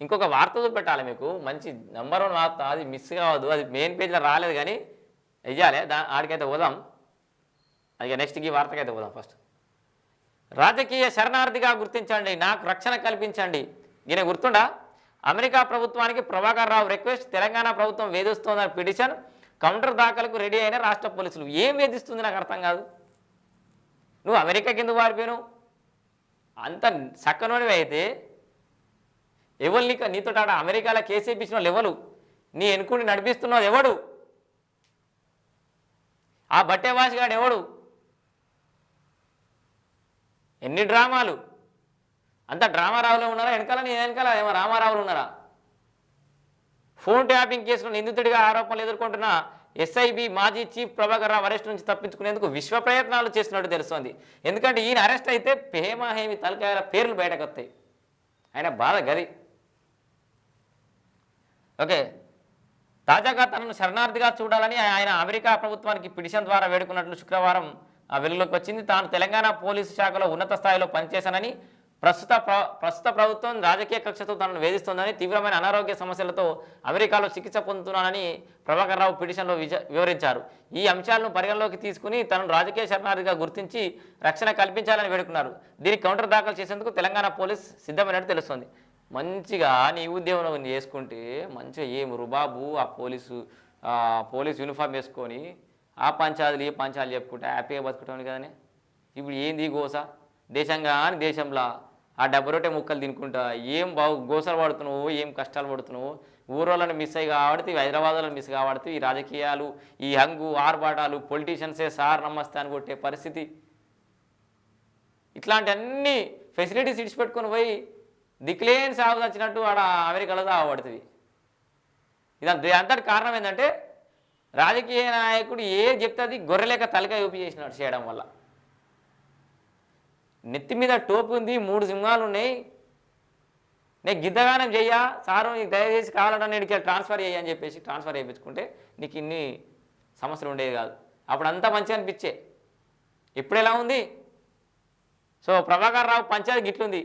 ఇంకొక వార్త చూపెట్టాలి మీకు. మంచి నెంబర్ వన్ వార్త. అది మిస్ కావద్దు. అది మెయిన్ పేజ్లో రాలేదు కానీ వెయ్యాలి దా ఆడికైతే పోదాం. అది నెక్స్ట్ ఈ వార్తకైతే పోదాం ఫస్ట్ రాజకీయ శరణార్థిగా గుర్తించండి. నాకు రక్షణ కల్పించండి. ఈయన గుర్తుండా అమెరికా ప్రభుత్వానికి ప్రభాకర్ రావు రిక్వెస్ట్ తెలంగాణ ప్రభుత్వం వేధిస్తోందని పిటిషన్. కౌంటర్ దాఖలకు రెడీ అయిన రాష్ట్ర పోలీసులు. ఏం వేధిస్తుంది నాకు అర్థం కాదు. నువ్వు అమెరికా కింద పారిపోయావు? అంత చక్కనోడివి అయితే ఎవరు నీకు నీతో ఆడ అమెరికాలో కేసు వాళ్ళు ఎవరు? నీ ఎన్నుకుని నడిపిస్తున్నావు ఎవడు? ఆ బట్టే వాసిగాడు ఎవడు? ఎన్ని డ్రామాలు? అంత డ్రామారావులో ఉన్నారా? వెనకాల నీ వెనకాల ఏమో రామారావులు ఉన్నారా? ఫోన్ ట్యాపింగ్ కేసులో నిందితుడిగా ఆరోపణలు ఎదుర్కొంటున్న ఎస్ఐబి మాజీ చీఫ్ ప్రభాకర్ రావు అరెస్ట్ నుంచి తప్పించుకునేందుకు విశ్వ ప్రయత్నాలు చేస్తున్నట్టు తెలుస్తోంది. ఎందుకంటే ఈయన అరెస్ట్ అయితే హేమాహేమి తలకాయల పేర్లు బయటకు వస్తాయి ఆయన బాధ గది. ఓకే. తాజాగా తనను శరణార్థిగా చూడాలని ఆయన అమెరికా ప్రభుత్వానికి పిటిషన్ ద్వారా వేడుకున్నట్లు శుక్రవారం ఆ వెలుగులోకి వచ్చింది. తాను తెలంగాణ పోలీసు శాఖలో ఉన్నత స్థాయిలో పనిచేశానని ప్రస్తుత ప్ర- ప్రస్తుత ప్రభుత్వం రాజకీయ కక్షతో తనను వేధిస్తోందని తీవ్రమైన అనారోగ్య సమస్యలతో అమెరికాలో చికిత్స పొందుతున్నానని ప్రభాకర్ రావు పిటిషన్లో విజ- వివరించారు. ఈ అంశాలను పరిగణలోకి తీసుకుని తనను రాజకీయ శరణార్థిగా గుర్తించి రక్షణ కల్పించాలని వేడుకున్నారు. దీనికి కౌంటర్ దాఖలు చేసేందుకు తెలంగాణ పోలీస్ సిద్ధమైనట్టు తెలుస్తోంది. మంచిగా నీ ఉద్యమం నువ్వు చేసుకుంటే మంచిగా ఏం రుబాబు ఆ పోలీసు పోలీస్ యూనిఫామ్ వేసుకొని ఆ పంచాయతీలు ఈ పంచాయతీలు చెప్పుకుంటే హ్యాపీగా బతుకుంటాను కదనే. ఇప్పుడు ఏంది గోస? దేశంగా అని దేశంలో ఆ డబ్బు రొట్టె ముక్కలు తినుకుంటా ఏం బాగు గోసలు పడుతున్నావు ఏం కష్టాలు పడుతున్నావు? ఊరోళ్ళని మిస్ అయ్యి కాబట్టి హైదరాబాద్లో మిస్ కాబట్టి ఈ రాజకీయాలు ఈ హంగు ఆర్భాటాలు పొలిటీషియన్సే సార్ నమస్తే అని కొట్టే పరిస్థితి. ఇట్లాంటి అన్ని ఫెసిలిటీస్ ఇడిచిపెట్టుకొని పోయి దిక్కులేని సాగు వచ్చినట్టు ఆడ అమెరికాలో సాగుపడుతుంది ఇదంతా అంతటి కారణం ఏంటంటే రాజకీయ నాయకుడు ఏ చెప్తుంది గొర్రెలేక తలకాయ ఊపి చేసినాడు చేయడం వల్ల. నెత్తి మీద టోపు ఉంది మూడు సింహాలు ఉన్నాయి. నేను గిద్దగానం చెయ్యా సారు నీకు దయచేసి కావాలంటే నేను ఇక్కడ ట్రాన్స్ఫర్ చేయి అని చెప్పేసి ట్రాన్స్ఫర్ చేయించుకుంటే నీకు ఇన్ని సమస్యలు ఉండేవి కాదు. అప్పుడు అంతా మంచిగా అనిపించే. ఇప్పుడు ఎలా ఉంది? సో ప్రభాకర్ రావు పంచాయతీ గిట్లుంది.